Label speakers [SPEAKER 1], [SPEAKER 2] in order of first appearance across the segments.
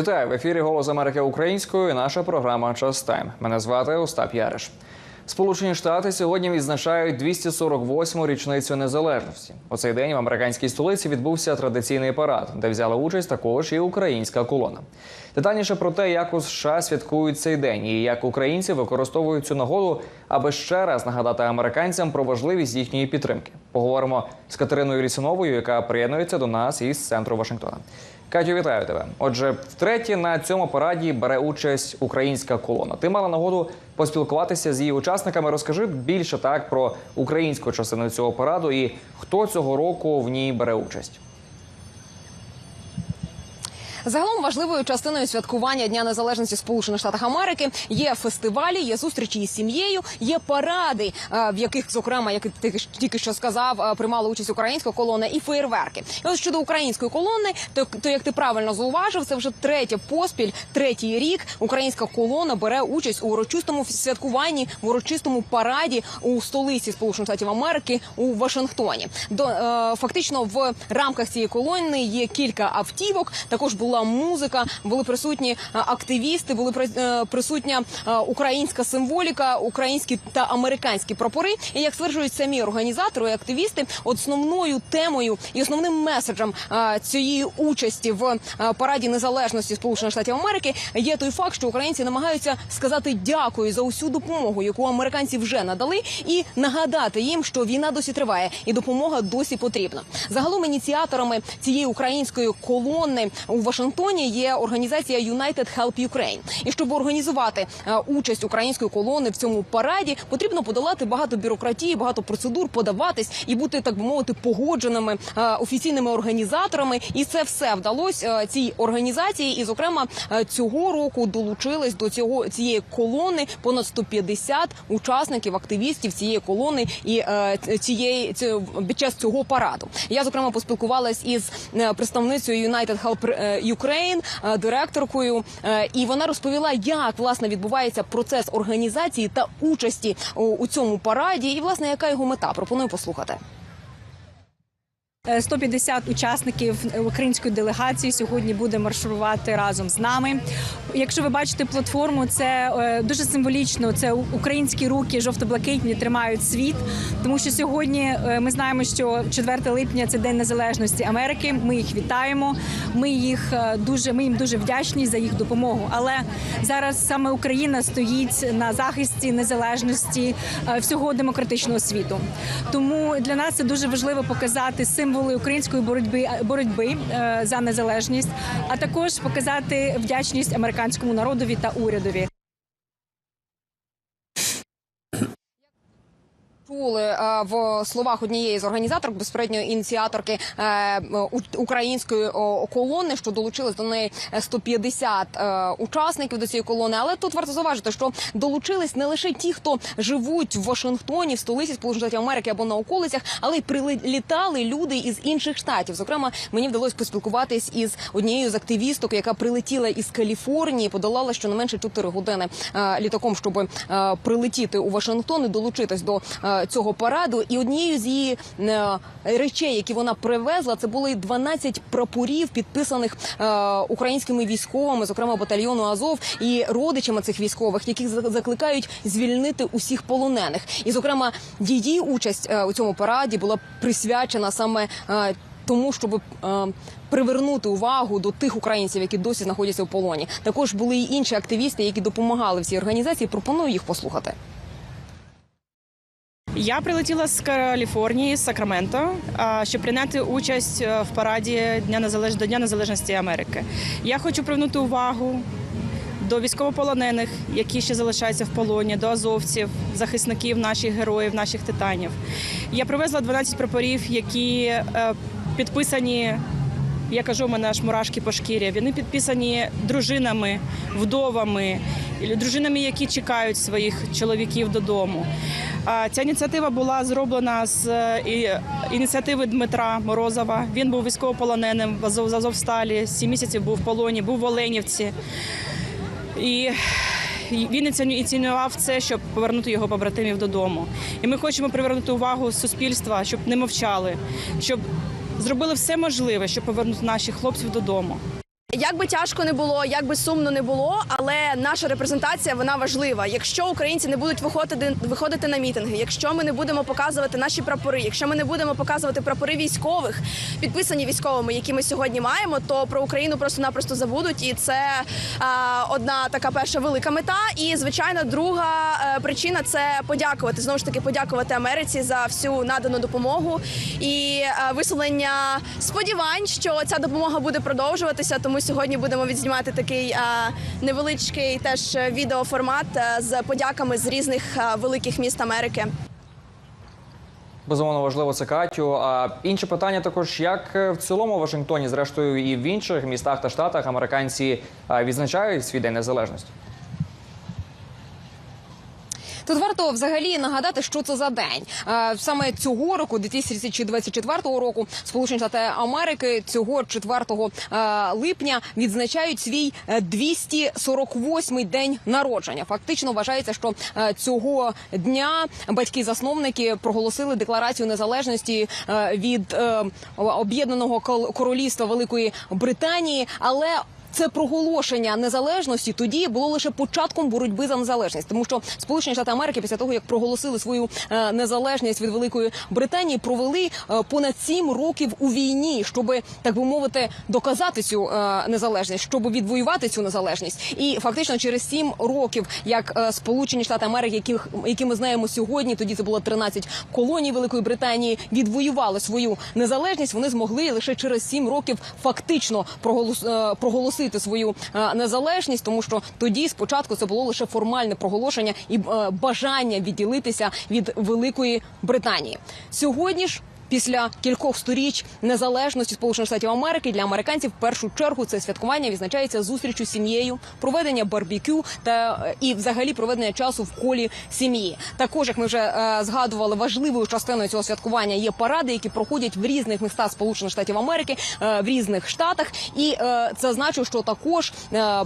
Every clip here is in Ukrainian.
[SPEAKER 1] Вітаю в ефірі Голос Америки українською. і Наша програма Час Тайм. Мене звати Остап Яриш. Сполучені Штати сьогодні відзначають 248-му річницю незалежності. У цей день в американській столиці відбувся традиційний парад, де взяла участь також і українська колона. Детальніше про те, як у США святкують цей день і як українці використовують цю нагоду, аби ще раз нагадати американцям про важливість їхньої підтримки. Поговоримо з Катериною Лісуновою, яка приєднується до нас із центру Вашингтона. Катю, вітаю тебе. Отже, втретє на цьому параді бере участь українська колона. Ти мала нагоду поспілкуватися з її учасниками. Розкажи більше так про українську частину цього параду і хто цього року в ній бере участь.
[SPEAKER 2] Загалом важливою частиною святкування Дня Незалежності Сполучених Штатів Америки є фестивалі, є зустрічі із сім'єю, є паради, е, в яких, зокрема, як тільки що сказав, е, приймала участь українська колона і феєрверки. І ось щодо української колони, то, то як ти правильно зауважив, це вже третє поспіль, третій рік. Українська колона бере участь у урочистому святкуванні, в урочистому параді у столиці Сполучених Штатів Америки у Вашингтоні. До е, фактично в рамках цієї колони є кілька автівок. Також була музика, були присутні е, активісти, були е, присутня е, українська символіка, українські та американські прапори. І як стверджують самі організатори і активісти, основною темою і основним меседжем цієї участі в параді незалежності Сполучених Штатів Америки є той факт, що українці намагаються сказати дякую за усю допомогу, яку американці вже надали, і нагадати їм, що війна досі триває, і допомога досі потрібна. Загалом ініціаторами цієї української колони у Вашингтоні є організація United Help Ukraine. І щоб організувати е, участь української колони в цьому параді, потрібно подолати багато бюрократії, багато процедур, подаватись і бути так би мовити погодженими е, офіційними організаторами. І це все вдалося е, цій організації. І, зокрема, цього року долучились до цього цієї колони понад 150 учасників, активістів цієї колони і цієї ці- під час цього параду. Я зокрема поспілкувалась із представницею United Help е, директоркою, е, і вона розповіла, як власне відбувається процес організації та участі у цьому параді, і власне яка його мета. Пропоную послухати.
[SPEAKER 3] Е, 150 учасників української делегації сьогодні буде маршрувати разом з нами. Якщо ви бачите платформу, це е, дуже символічно. Це українські руки жовто-блакитні тримають світ, тому що сьогодні е, ми знаємо, що 4 липня це день незалежності Америки. Ми їх вітаємо. Ми їх е, дуже ми їм дуже вдячні за їх допомогу. Але зараз саме Україна стоїть на захисті незалежності е, всього демократичного світу. Тому для нас це дуже важливо показати символи української боротьби боротьби е, за незалежність, а також показати вдячність американському народові та урядові.
[SPEAKER 2] Чули е, в словах однієї з організаторок, безпосередньо ініціаторки е, української колони, що долучились до неї 150 е, учасників до цієї колони. Але тут варто зауважити, що долучились не лише ті, хто живуть в Вашингтоні, в столиці Сполучених Штатів Америки або на околицях, але й прилітали люди із інших штатів. Зокрема, мені вдалося поспілкуватись із однією з активісток, яка прилетіла із Каліфорнії, подолала щонайменше 4 години літаком, щоб прилетіти у Вашингтон і долучитись до цього параду. І однією з її е, речей, які вона привезла, це були 12 прапорів, підписаних е, українськими військовими, зокрема батальйону Азов і родичами цих військових, яких за- закликають звільнити усіх полонених. І, зокрема, її участь е, у цьому параді була присвячена саме. тому, щоб привернути увагу до тих українців, які досі знаходяться в полоні, також були й інші активісти, які допомагали в цій організації. Пропоную їх послухати.
[SPEAKER 4] Я прилетіла з Каліфорнії, з Сакраменто, щоб прийняти участь е, в параді Дня Незалеж... до Дня Незалежності Америки. Я хочу привернути увагу до військовополонених, які ще залишаються в полоні, до азовців, захисників наших героїв, наших титанів. Я привезла 12 прапорів, які е, підписані. Я кажу, у мене аж мурашки по шкірі. Вони підписані дружинами, вдовами, дружинами, які чекають своїх чоловіків додому. Ця ініціатива була зроблена з е, ініціативи Дмитра Морозова. Він був військовополоненим в Азовсталі, сім місяців був в полоні, був в Оленівці. І він ініці- ініціював це, щоб повернути його побратимів додому. І ми хочемо привернути увагу суспільства, щоб не мовчали, щоб зробили все можливе, щоб повернути наших хлопців додому.
[SPEAKER 5] Як би тяжко не було, як би сумно не було, але наша репрезентація вона важлива. Якщо українці не будуть виходити виходити на мітинги, якщо ми не будемо показувати наші прапори, якщо ми не будемо показувати прапори військових, підписані військовими, які ми сьогодні маємо, то про Україну просто-напросто забудуть. І це а, одна така перша велика мета. І звичайно, друга е, причина це подякувати знову ж таки подякувати Америці за всю надану допомогу і е, висловлення сподівань, що ця допомога буде продовжуватися. Тому сьогодні будемо відзнімати такий е, невеличкий теж відеоформат е, з подяками з різних е, великих міст Америки.
[SPEAKER 1] Безумовно важливо це Катю. А інше питання також, як е, в цілому в Вашингтоні, зрештою, і в інших містах та штатах американці е, відзначають свій день незалежності.
[SPEAKER 2] Тут варто взагалі нагадати, що це за день. Е, Саме цього року, 2024 року, Сполучені Штати Америки цього 4 е, липня відзначають свій е, 248-й день народження. Фактично вважається, що е, цього дня батьки-засновники проголосили декларацію незалежності е, від е, об'єднаного королівства Великої Британії, але це проголошення незалежності тоді було лише початком боротьби за незалежність, тому що Сполучені Штати Америки після того як проголосили свою е, незалежність від Великої Британії, провели е, понад сім років у війні, щоб так би мовити доказати цю е, незалежність, щоб відвоювати цю незалежність. І фактично через сім років, як Сполучені Штати Америки, яких які ми знаємо сьогодні, тоді це було 13 колоній Великої Британії, відвоювали свою незалежність. Вони змогли лише через сім років фактично проголос, проголосити свою е, незалежність, тому що тоді спочатку це було лише формальне проголошення і е, бажання відділитися від Великої Британії. Сьогодні ж. Після кількох сторіч незалежності Сполучених Штатів Америки для американців в першу чергу це святкування відзначається зустрічю з сім'єю, проведення барбекю та е, і взагалі проведення часу в колі сім'ї. Також, як ми вже е, згадували, важливою частиною цього святкування є паради, які проходять в різних містах Сполучених Штатів Америки, е, в різних штатах. І е, це значить, що також е,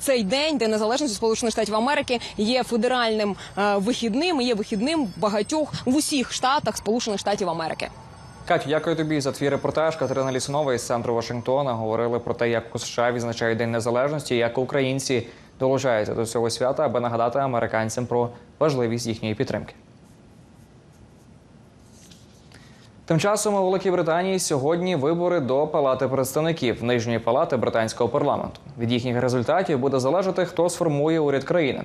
[SPEAKER 2] цей день, День незалежності Сполучених Штатів Америки, є федеральним е, вихідним, і є вихідним багатьох в усіх штатах Сполучених Штатів Америки.
[SPEAKER 1] Катю, дякую тобі за твій репортаж. Катерина Лісунова із центру Вашингтона говорили про те, як у США відзначають День Незалежності, як українці долучаються до цього свята, аби нагадати американцям про важливість їхньої підтримки. Тим часом у Великій Британії сьогодні вибори до Палати представників Нижньої палати британського парламенту. Від їхніх результатів буде залежати, хто сформує уряд країни.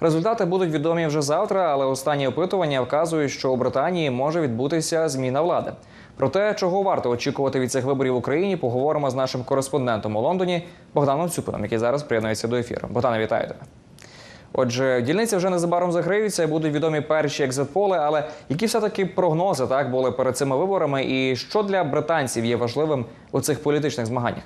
[SPEAKER 1] Результати будуть відомі вже завтра, але останні опитування вказують, що у Британії може відбутися зміна влади. Про те, чого варто очікувати від цих виборів в Україні, поговоримо з нашим кореспондентом у Лондоні Богданом Цюпином, який зараз приєднується до ефіру. Богдане, вітаю тебе. Отже, дільниці вже незабаром закриються будуть відомі перші екзитполи, але які все-таки прогнози так були перед цими виборами, і що для британців є важливим у цих політичних змаганнях?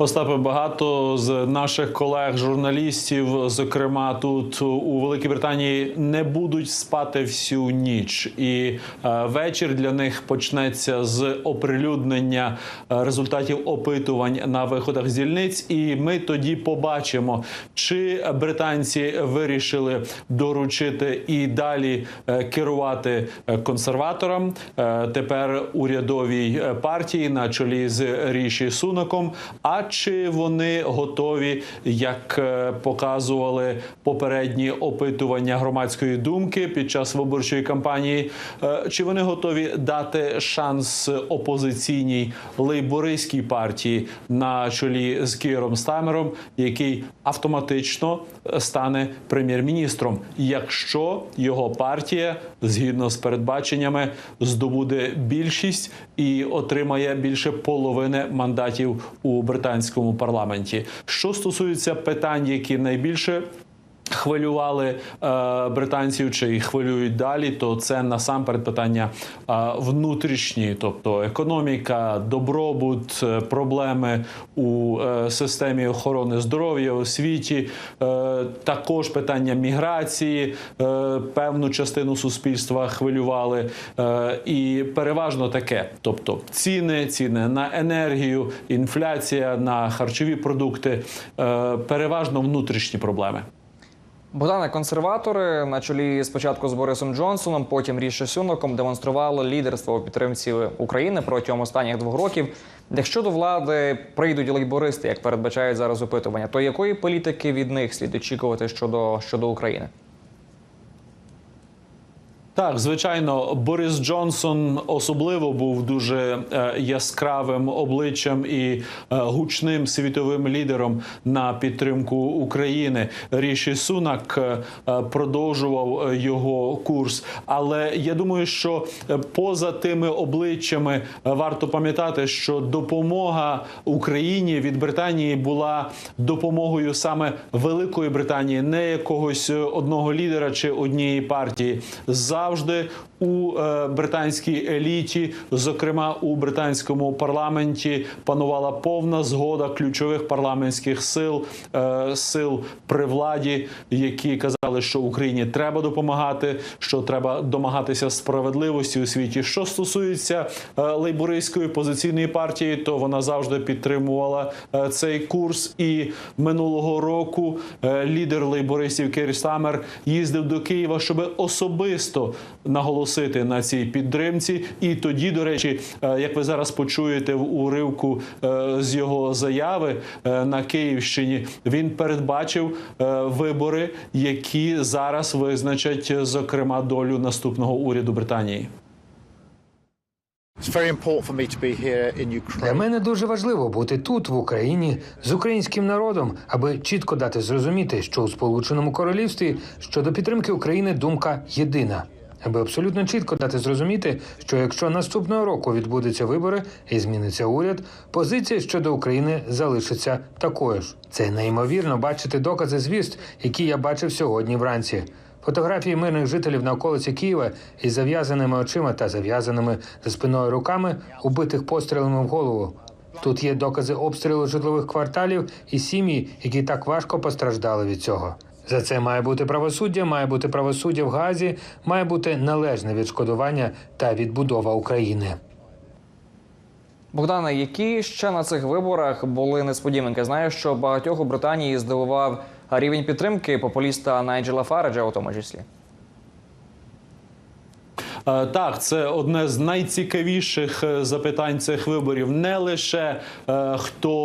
[SPEAKER 6] Остапе, багато з наших колег-журналістів, зокрема тут у Великій Британії, не будуть спати всю ніч, і е, вечір для них почнеться з оприлюднення е, результатів опитувань на виходах з дільниць. І ми тоді побачимо, чи британці вирішили доручити і далі е, керувати консерваторам, тепер урядовій партії на чолі з Ріші Сунаком. А чи вони готові, як е, показували попередні опитування громадської думки під час виборчої кампанії? е, Чи вони готові дати шанс опозиційній лейбористській партії на чолі з Кіром Стамером, який автоматично е, стане прем'єр-міністром, якщо його партія згідно з передбаченнями здобуде більшість і отримає більше половини мандатів у британському парламенті. Що стосується питань, які найбільше Хвилювали е, британців чи їх хвилюють далі, то це насамперед питання е, внутрішні, тобто економіка, добробут, е, проблеми у системі охорони здоров'я у світі, е, також питання міграції, певну частину суспільства хвилювали, і переважно таке, тобто ціни, ціни на енергію, інфляція на харчові продукти, переважно внутрішні проблеми.
[SPEAKER 1] Богдане, консерватори на чолі спочатку з Борисом Джонсоном, потім Ріші Сюноком демонстрували лідерство у підтримці України протягом останніх двох років. Якщо до влади прийдуть лейбористи, як передбачають зараз опитування, то якої політики від них слід очікувати щодо, щодо України?
[SPEAKER 6] Так, звичайно, Борис Джонсон особливо був дуже е, яскравим обличчям і е, гучним світовим лідером на підтримку України. Ріші Сунак е, продовжував його курс. Але я думаю, що поза тими обличчями варто пам'ятати, що допомога Україні від Британії була допомогою саме Великої Британії, не якогось одного лідера чи однієї партії. Завжди у е, британській еліті, зокрема у британському парламенті, панувала повна згода ключових парламентських сил, е, сил при владі, які казали, що Україні треба допомагати, що треба домагатися справедливості у світі. Що стосується е, лейбористської позиційної партії, то вона завжди підтримувала цей курс. І минулого року лідер лейбористів Кері Стамер їздив до Києва, щоб особисто наголосити на цій підтримці. І тоді, до речі, е, як ви зараз почуєте в уривку е, з його заяви е, на Київщині, він передбачив вибори, які зараз визначать зокрема долю наступного уряду Британії.
[SPEAKER 7] Для мене дуже важливо бути тут, в Україні, з українським народом, аби чітко дати зрозуміти, що у Сполученому Королівстві щодо підтримки України думка єдина. Аби абсолютно чітко дати зрозуміти, що якщо наступного року відбудуться вибори і зміниться уряд, позиція щодо України залишиться такою ж. Це неймовірно бачити докази звіст, які я бачив сьогодні вранці. Фотографії мирних жителів на околиці Києва із зав'язаними очима та зав'язаними за спиною руками, убитих пострілами в голову. Тут є докази обстрілу житлових кварталів і сім'ї, які так важко постраждали від цього. За це має бути правосуддя, має бути правосуддя в Газі, має бути належне відшкодування та відбудова України.
[SPEAKER 1] Богдане, які ще на цих виборах були несподіванки? Знаю, що багатьох у Британії здивував рівень підтримки популіста Найджела Фараджа, у тому числі.
[SPEAKER 6] Е, Так, це одне з найцікавіших е, запитань цих виборів. Не лише е, хто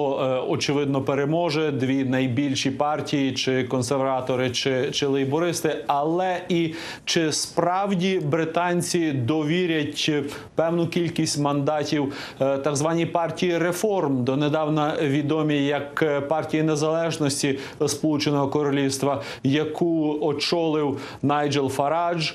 [SPEAKER 6] очевидно переможе, дві найбільші партії, чи консерватори, чи, чи лейбористи, але і чи справді британці довірять певну кількість мандатів так званій партії реформ, донедавна відомі як партії незалежності Сполученого Королівства, яку очолив Найджел Фарадж,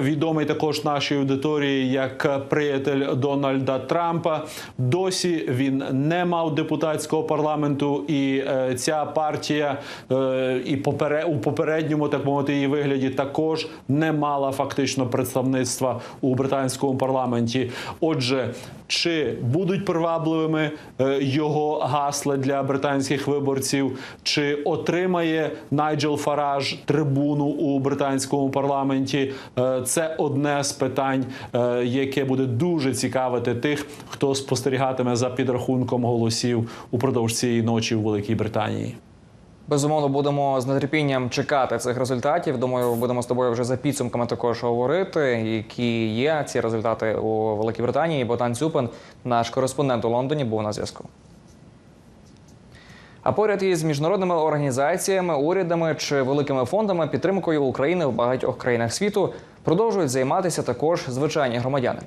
[SPEAKER 6] відомий також нашій аудиторії як приятель Дональда Трампа. Досі він не мав депутатського парламенту, і е, ця партія е, і попере, у попередньому, так мовити, її вигляді також не мала фактично представництва у британському парламенті. Отже, чи будуть привабливими е, його гасла для британських виборців, чи отримає Найджел Фараж трибуну у британському парламенті? Е, Це одне з питань, е, яке буде дуже цікавити тих, хто спостерігатиме за підрахунком голосів упродовж цієї ночі у Великій Британії.
[SPEAKER 1] Безумовно, будемо з нетерпінням чекати цих результатів. Думаю, будемо з тобою вже за підсумками також говорити, які є ці результати у Великій Британії. Богдан Цюпин, наш кореспондент у Лондоні, був на зв'язку. А поряд із міжнародними організаціями, урядами чи великими фондами підтримкою України в багатьох країнах світу продовжують займатися також звичайні громадяни.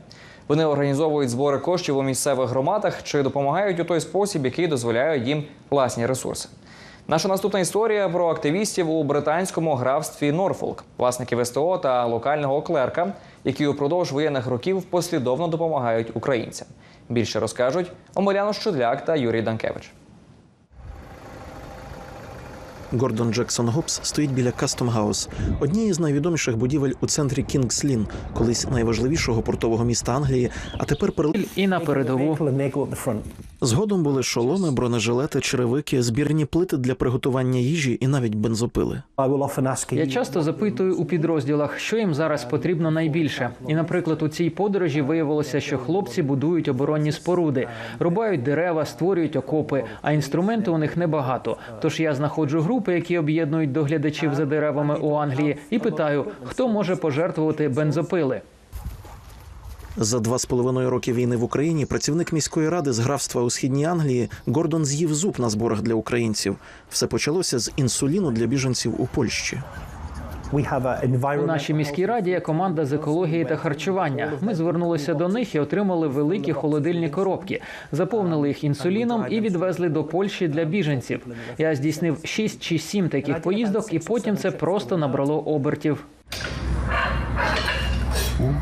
[SPEAKER 1] Вони організовують збори коштів у місцевих громадах чи допомагають у той спосіб, який дозволяє їм власні ресурси. Наша наступна історія про активістів у британському графстві Норфолк, власників СТО та локального клерка, які упродовж воєнних років послідовно допомагають українцям. Більше розкажуть Омеляно Щудляк та Юрій Данкевич.
[SPEAKER 8] Гордон Джексон Гобс стоїть біля Кастом Гаус, однієї з найвідоміших будівель у центрі Кінгслін, колись найважливішого портового міста Англії, а тепер перел...
[SPEAKER 9] і на передову.
[SPEAKER 8] Згодом були шоломи, бронежилети, черевики, збірні плити для приготування їжі і навіть бензопили.
[SPEAKER 9] Я часто запитую у підрозділах, що їм зараз потрібно найбільше. І, наприклад, у цій подорожі виявилося, що хлопці будують оборонні споруди, рубають дерева, створюють окопи, а інструменти у них небагато. Тож я знаходжу групи, які об'єднують доглядачів за деревами у Англії, і питаю, хто може пожертвувати бензопили.
[SPEAKER 8] За два з половиною роки війни в Україні працівник міської ради з графства у східній Англії Гордон з'їв зуб на зборах для українців. Все почалося з інсуліну для біженців у Польщі.
[SPEAKER 9] У нашій міській раді є команда з екології та харчування. Ми звернулися до них і отримали великі холодильні коробки, заповнили їх інсуліном і відвезли до Польщі для біженців. Я здійснив 6 чи 7 таких поїздок, і потім це просто набрало обертів.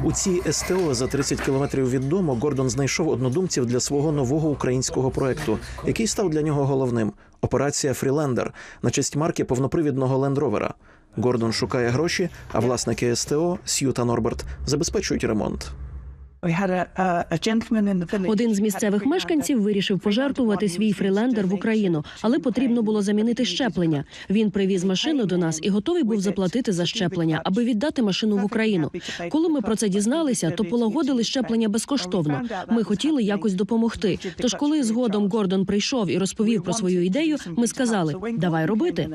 [SPEAKER 8] У цій СТО за 30 кілометрів від дому Гордон знайшов однодумців для свого нового українського проекту, який став для нього головним операція Фрілендер на честь марки повнопривідного лендровера. Гордон шукає гроші, а власники СТО Сью та Норберт забезпечують ремонт.
[SPEAKER 10] Один з місцевих мешканців вирішив пожертвувати свій фрілендер в Україну, але потрібно було замінити щеплення. Він привіз машину до нас і готовий був заплатити за щеплення, аби віддати машину в Україну. Коли ми про це дізналися, то полагодили щеплення безкоштовно. Ми хотіли якось допомогти. Тож, коли згодом Гордон прийшов і розповів про свою ідею, ми сказали: давай робити.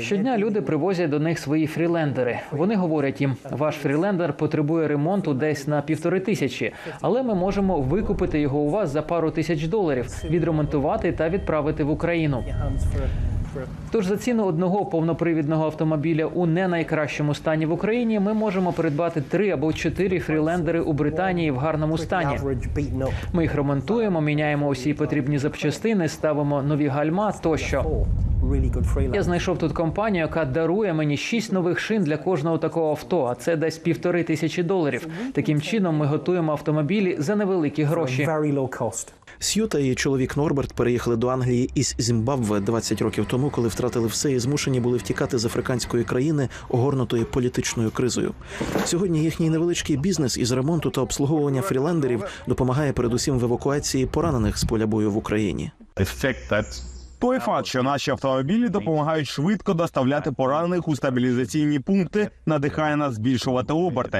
[SPEAKER 9] Щодня люди привозять до них свої фрілендери. Вони говорять їм, ваш фрілендер потребує ремонту десь на півтори тисячі, але ми можемо викупити його у вас за пару тисяч доларів, відремонтувати та відправити в Україну. Тож за ціну одного повнопривідного автомобіля у не найкращому стані в Україні ми можемо придбати три або чотири фрілендери у Британії в гарному стані. Ми їх ремонтуємо, міняємо усі потрібні запчастини, ставимо нові гальма тощо. Я знайшов тут компанію, яка дарує мені шість нових шин для кожного такого авто. А це десь півтори тисячі доларів. Таким чином ми готуємо автомобілі за невеликі гроші.
[SPEAKER 8] Сью та чоловік Норберт переїхали до Англії із Зімбабве 20 років тому, коли втратили все і змушені були втікати з африканської країни, огорнутої політичною кризою. Сьогодні їхній невеличкий бізнес із ремонту та обслуговування фрілендерів допомагає передусім в евакуації поранених з поля бою в Україні.
[SPEAKER 11] Той факт, що наші автомобілі допомагають швидко доставляти поранених у стабілізаційні пункти, надихає нас збільшувати оберти.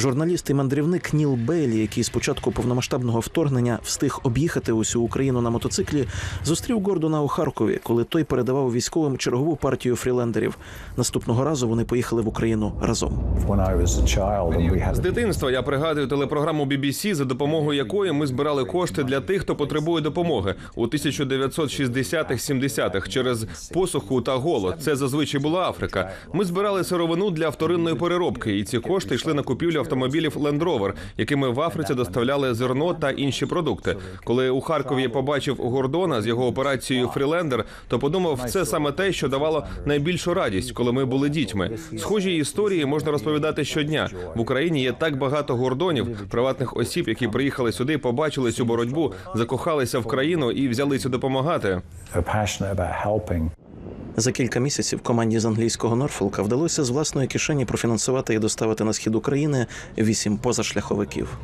[SPEAKER 8] Журналіст і мандрівник Ніл Бейлі, який з початку повномасштабного вторгнення встиг об'їхати усю Україну на мотоциклі, зустрів Гордона у Харкові, коли той передавав військовим чергову партію фрілендерів. Наступного разу вони поїхали в Україну разом.
[SPEAKER 12] З дитинства я пригадую телепрограму BBC, за допомогою якої ми збирали кошти для тих, хто потребує допомоги у 1960-70-х через посуху та голод. Це зазвичай була Африка. Ми збирали сировину для вторинної переробки, і ці кошти йшли на купівлю автомобілів Land Rover, якими в Африці доставляли зерно та інші продукти. Коли у Харкові побачив Гордона з його операцією Фрілендер, то подумав, це саме те, що давало найбільшу радість, коли ми були дітьми. Схожі історії можна розповідати щодня. В Україні є так багато гордонів, приватних осіб, які приїхали сюди, побачили цю боротьбу, закохалися в країну і взялися допомагати.
[SPEAKER 8] За кілька місяців команді з англійського Норфолка вдалося з власної кишені профінансувати і доставити на схід України вісім позашляховиків.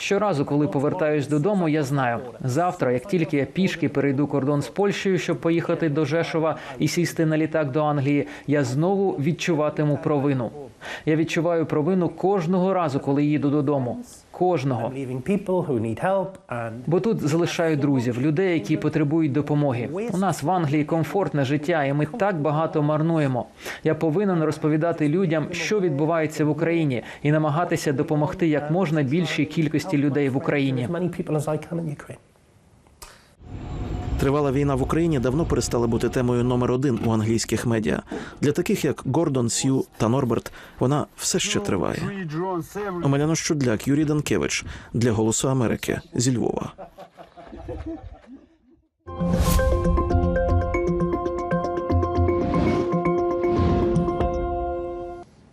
[SPEAKER 9] Щоразу, коли повертаюсь додому, я знаю, завтра, як тільки я пішки перейду кордон з Польщею, щоб поїхати до Жешова і сісти на літак до Англії, я знову відчуватиму провину. Я відчуваю провину кожного разу, коли їду додому. Кожного. Бо тут залишаю друзів, людей, які потребують допомоги. У нас в Англії комфортне життя, і ми так багато марнуємо. Я повинен розповідати людям, що відбувається в Україні, і намагатися допомогти як можна більшій кількості людей в Україні.
[SPEAKER 8] Тривала війна в Україні давно перестала бути темою номер один у англійських медіа. Для таких як Гордон, Сью та Норберт, вона все ще триває. Омеляно Щудляк, Юрій Данкевич для Голосу Америки зі Львова.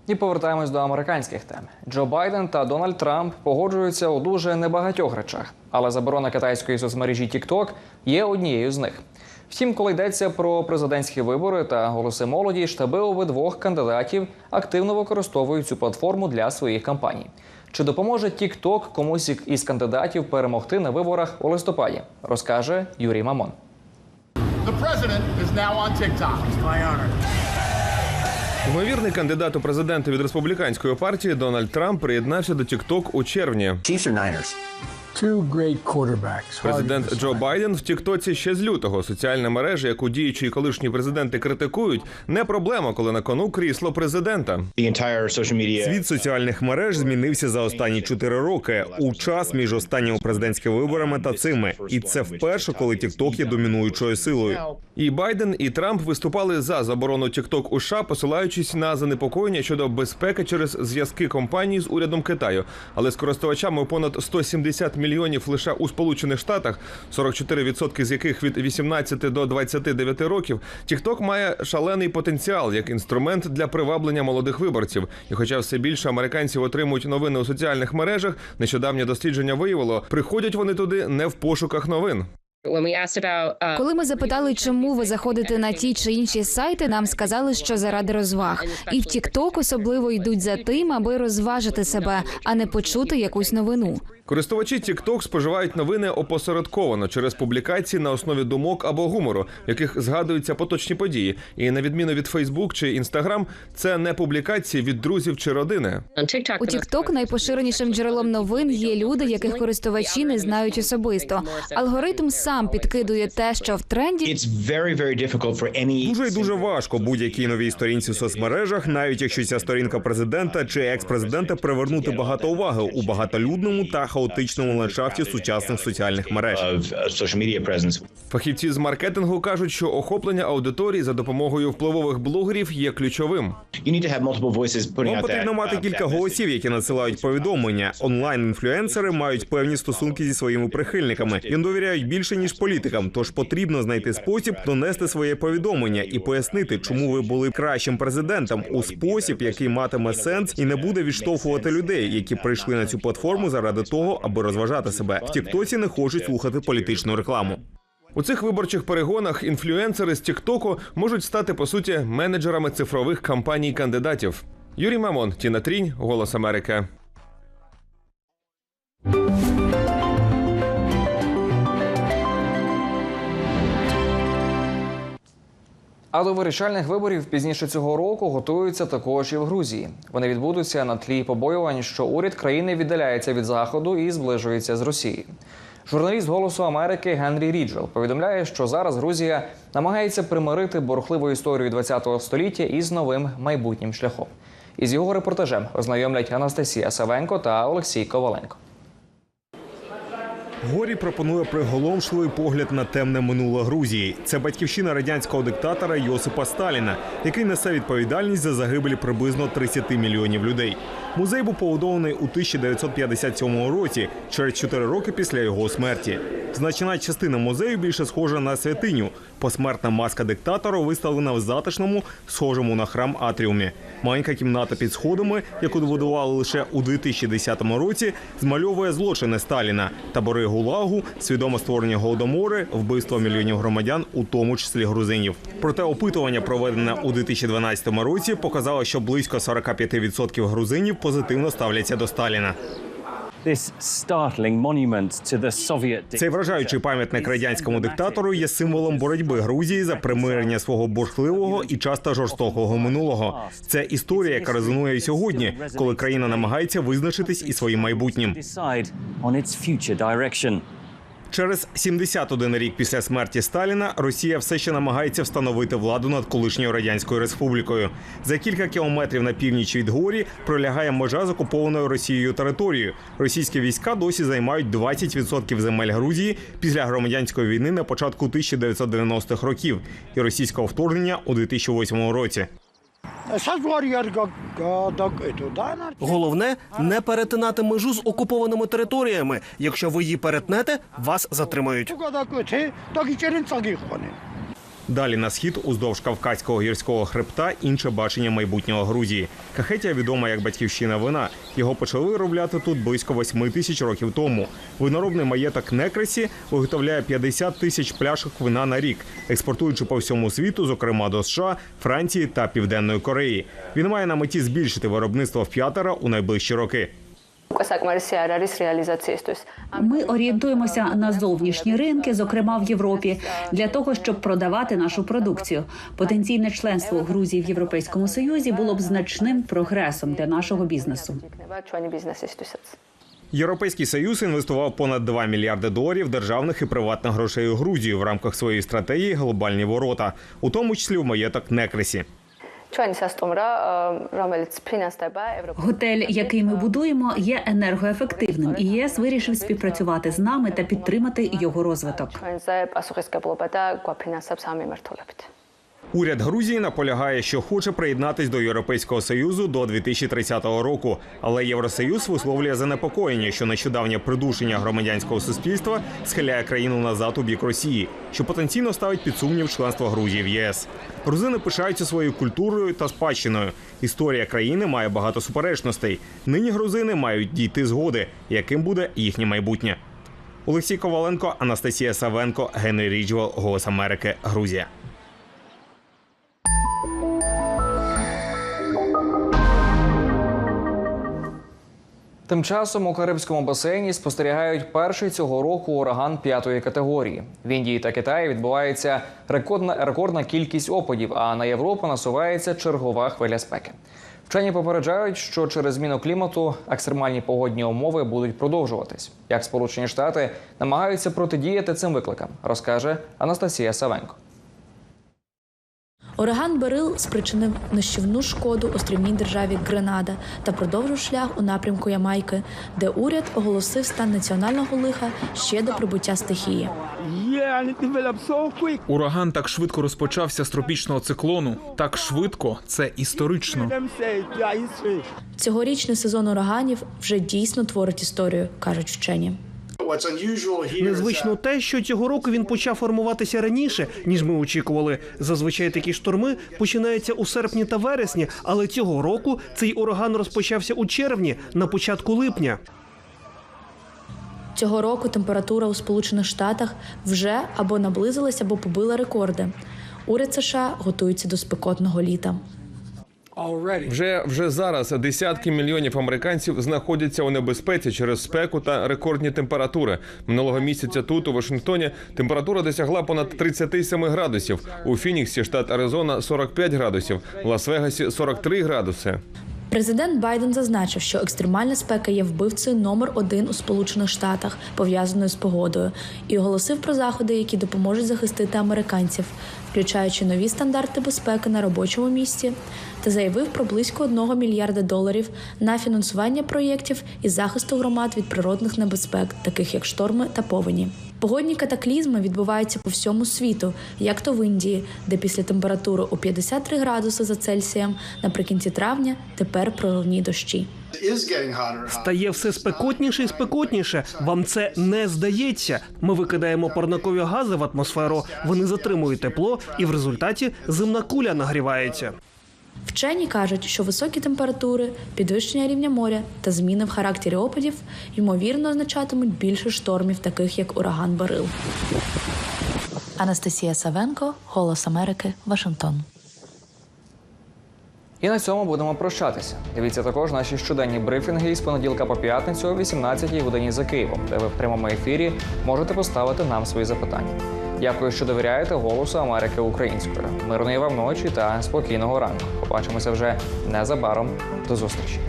[SPEAKER 1] І повертаємось до американських тем. Джо Байден та Дональд Трамп погоджуються у дуже небагатьох речах, але заборона китайської соцмережі TikTok є однією з них. Втім, коли йдеться про президентські вибори та голоси молоді, штаби обидвох кандидатів активно використовують цю платформу для своїх кампаній. Чи допоможе TikTok комусь із кандидатів перемогти на виборах у листопаді? Розкаже Юрій Мамон.
[SPEAKER 13] The president is now on TikTok. It's my honor.
[SPEAKER 12] Ймовірний кандидат у президенти від республіканської партії Дональд Трамп приєднався до TikTok у червні. Президент Джо Байден в Тіктоці ще з лютого. Соціальна мережа, яку діючі і колишні президенти критикують, не проблема, коли на кону крісло президента.
[SPEAKER 11] Світ соціальних мереж змінився за останні чотири роки у час між останніми президентськими виборами та цими. І це вперше, коли TikTok є домінуючою силою.
[SPEAKER 12] І Байден і Трамп виступали за заборону TikTok у США, посилаючись на занепокоєння щодо безпеки через зв'язки компанії з урядом Китаю. Але з користувачами понад 170 мільйонів лише у Сполучених Штатах, 44% з яких від 18 до 29 років, TikTok має шалений потенціал як інструмент для приваблення молодих виборців. І хоча все більше американців отримують новини у соціальних мережах, нещодавнє дослідження виявило, приходять вони туди не в пошуках новин.
[SPEAKER 14] Коли ми запитали, чому ви заходите на ті чи інші сайти, нам сказали, що заради розваг. І в TikTok особливо йдуть за тим, аби розважити себе, а не почути якусь новину.
[SPEAKER 12] Користувачі TikTok споживають новини опосередковано через публікації на основі думок або гумору, в яких згадуються поточні події. І на відміну від Facebook чи Instagram, це не публікації від друзів чи родини.
[SPEAKER 14] У TikTok найпоширенішим джерелом новин є люди, яких користувачі не знають особисто. Алгоритм сам підкидує те, що в тренді.
[SPEAKER 11] Дуже і дуже важко будь-якій новій сторінці в соцмережах, навіть якщо ця сторінка президента чи екс-президента привернути багато уваги у багатолюдному та хаотичному ландшафті сучасних соціальних мереж.
[SPEAKER 12] Фахівці з маркетингу кажуть, що охоплення аудиторії за допомогою впливових блогерів є ключовим.
[SPEAKER 11] Вам потрібно мати кілька голосів, які надсилають повідомлення. Онлайн-інфлюенсери мають певні стосунки зі своїми прихильниками. Їм довіряють більше ніж політикам. Тож потрібно знайти спосіб донести своє повідомлення і пояснити, чому ви були кращим президентом у спосіб, який матиме сенс і не буде відштовхувати людей, які прийшли на цю платформу заради того, аби розважати себе. В Тіктоці не хочуть слухати політичну рекламу.
[SPEAKER 12] У цих виборчих перегонах інфлюенсери з Тіктоку можуть стати по суті менеджерами цифрових кампаній кандидатів. Юрій Мамон, Тіна Трінь, Голос Америки.
[SPEAKER 1] А до вирішальних виборів пізніше цього року готуються також і в Грузії. Вони відбудуться на тлі побоювань, що уряд країни віддаляється від заходу і зближується з Росією. Журналіст Голосу Америки Генрі Ріджел повідомляє, що зараз Грузія намагається примирити борхливу історію ХХ століття із новим майбутнім шляхом. Із його репортажем ознайомлять Анастасія Савенко та Олексій Коваленко.
[SPEAKER 11] Горі пропонує приголомшливий погляд на темне минуле Грузії. Це батьківщина радянського диктатора Йосипа Сталіна, який несе відповідальність за загибелі приблизно 30 мільйонів людей. Музей був побудований у 1957 році, через 4 роки після його смерті. Значна частина музею більше схожа на святиню. Посмертна маска диктатора виставлена в затишному, схожому на храм атріумі. Маленька кімната під сходами, яку добудували лише у 2010 році, змальовує злочини Сталіна, табори гулагу, свідоме створення голодомори, вбивство мільйонів громадян, у тому числі грузинів. Проте опитування, проведене у 2012 році, показало, що близько 45% грузинів позитивно ставляться до Сталіна. Цей вражаючий пам'ятник радянському диктатору є символом боротьби Грузії за примирення свого бурхливого і часто жорстокого минулого. Це історія, яка резонує і сьогодні, коли країна намагається визначитись і своїм майбутнім. Через 71 рік після смерті Сталіна Росія все ще намагається встановити владу над колишньою радянською республікою. За кілька кілометрів на північ від горі пролягає межа з окупованою Росією територією. Російські війська досі займають 20% земель Грузії після громадянської війни на початку 1990-х років і російського вторгнення у 2008 році.
[SPEAKER 15] Головне не перетинати межу з окупованими територіями. Якщо ви її перетнете, вас затримають.
[SPEAKER 11] Далі на схід, уздовж Кавказького гірського хребта, інше бачення майбутнього Грузії. Кахетія відома як батьківщина вина. Його почали виробляти тут близько 8 тисяч років тому. Виноробний маєток Некресі виготовляє 50 тисяч пляшок вина на рік, експортуючи по всьому світу, зокрема до США, Франції та Південної Кореї. Він має на меті збільшити виробництво в п'ятеро у найближчі роки.
[SPEAKER 16] Ми орієнтуємося на зовнішні ринки, зокрема в Європі, для того, щоб продавати нашу продукцію. Потенційне членство Грузії в Європейському Союзі було б значним прогресом для нашого бізнесу.
[SPEAKER 11] Європейський союз інвестував понад 2 мільярди доларів державних і приватних грошей у Грузію в рамках своєї стратегії Глобальні ворота, у тому числі в маєток Некресі.
[SPEAKER 16] Готель, який ми будуємо, є енергоефективним, і ЄС вирішив співпрацювати з нами та підтримати його розвиток.
[SPEAKER 11] Уряд Грузії наполягає, що хоче приєднатись до Європейського союзу до 2030 року. Але Євросоюз висловлює занепокоєння, що нещодавнє придушення громадянського суспільства схиляє країну назад у бік Росії, що потенційно ставить під сумнів членство Грузії в ЄС. Грузини пишаються своєю культурою та спадщиною. Історія країни має багато суперечностей. Нині грузини мають дійти згоди, яким буде їхнє майбутнє. Олексій Коваленко, Анастасія Савенко, Генрі Ріджвел, Голос Америки, Грузія.
[SPEAKER 1] Тим часом у Карибському басейні спостерігають перший цього року ураган п'ятої категорії. В Індії та Китаї відбувається рекордна, рекордна кількість опадів, а на Європу насувається чергова хвиля спеки. Вчені попереджають, що через зміну клімату екстремальні погодні умови будуть продовжуватись. Як Сполучені Штати намагаються протидіяти цим викликам, розкаже Анастасія Савенко.
[SPEAKER 17] Ураган Берил спричинив нищівну шкоду острівній державі Гренада та продовжив шлях у напрямку Ямайки, де уряд оголосив стан національного лиха ще до прибуття стихії.
[SPEAKER 18] Ураган так швидко розпочався з тропічного циклону. Так швидко це історично.
[SPEAKER 17] Цьогорічний сезон ураганів вже дійсно творить історію, кажуть вчені.
[SPEAKER 15] Незвично те, що цього року він почав формуватися раніше, ніж ми очікували. Зазвичай такі шторми починаються у серпні та вересні, але цього року цей ураган розпочався у червні, на початку липня.
[SPEAKER 17] Цього року температура у Сполучених Штатах вже або наблизилась, або побила рекорди. Уряд США готується до спекотного літа.
[SPEAKER 12] Вже вже зараз десятки мільйонів американців знаходяться у небезпеці через спеку та рекордні температури. Минулого місяця тут у Вашингтоні температура досягла понад 37 градусів. У Фініксі, штат Аризона, 45 градусів, в Лас-Вегасі 43 градуси.
[SPEAKER 17] Президент Байден зазначив, що екстремальна спека є вбивцею номер один у Сполучених Штатах, пов'язаною з погодою, і оголосив про заходи, які допоможуть захистити американців, включаючи нові стандарти безпеки на робочому місці, та заявив про близько 1 мільярда доларів на фінансування проєктів із захисту громад від природних небезпек, таких як шторми та повені. Погодні катаклізми відбуваються по всьому світу, як то в Індії, де після температури у 53 градуси за Цельсієм наприкінці травня тепер проливні дощі.
[SPEAKER 15] Стає все спекотніше і спекотніше. Вам це не здається. Ми викидаємо парникові гази в атмосферу. Вони затримують тепло, і в результаті земна куля нагрівається.
[SPEAKER 17] Вчені кажуть, що високі температури, підвищення рівня моря та зміни в характері опадів ймовірно означатимуть більше штормів, таких як ураган Берил. Анастасія Савенко, Голос Америки, Вашингтон.
[SPEAKER 1] І на цьому будемо прощатися. Дивіться також наші щоденні брифінги із понеділка по п'ятницю о 18-й годині за Києвом, де ви в прямому ефірі можете поставити нам свої запитання. Дякую, що довіряєте Голосу Америки українською. Мирної вам ночі та спокійного ранку. Побачимося вже незабаром. До зустрічі.